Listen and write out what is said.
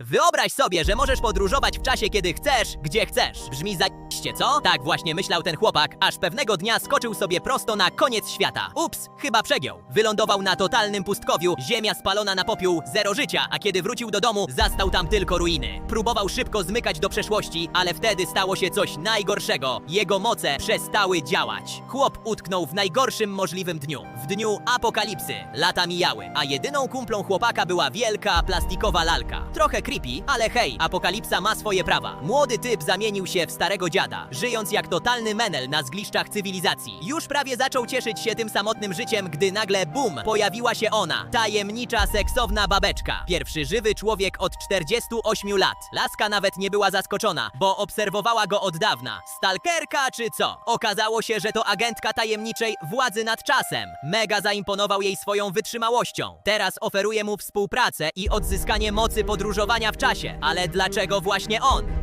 Wyobraź sobie, że możesz podróżować w czasie, kiedy chcesz, gdzie chcesz. Brzmi zajebiście, co? Tak właśnie myślał ten chłopak, aż pewnego dnia skoczył sobie prosto na koniec świata. Ups, chyba przegiął. Wylądował na totalnym pustkowiu, ziemia spalona na popiół, zero życia, a kiedy wrócił do domu, zastał tam tylko ruiny. Próbował szybko zmykać do przeszłości, ale wtedy stało się coś najgorszego. Jego moce przestały działać. Chłop utknął w najgorszym możliwym dniu. W dniu apokalipsy. Lata mijały, a jedyną kumplą chłopaka była wielka plastikowa lalka. Trochę creepy, ale hej, apokalipsa ma swoje prawa. Młody typ zamienił się w starego dziada, żyjąc jak totalny menel na zgliszczach cywilizacji. Już prawie zaczął cieszyć się tym samotnym życiem, gdy nagle bum, pojawiła się ona. Tajemnicza, seksowna babeczka. Pierwszy żywy człowiek od 48 lat. Laska nawet nie była zaskoczona, bo obserwowała go od dawna. Stalkerka czy co? Okazało się, że to agentka tajemniczej władzy nad czasem. Mega zaimponował jej swoją wytrzymałością. Teraz oferuje mu współpracę i odzyskanie mocy podróżowania w czasie. Ale dlaczego właśnie on?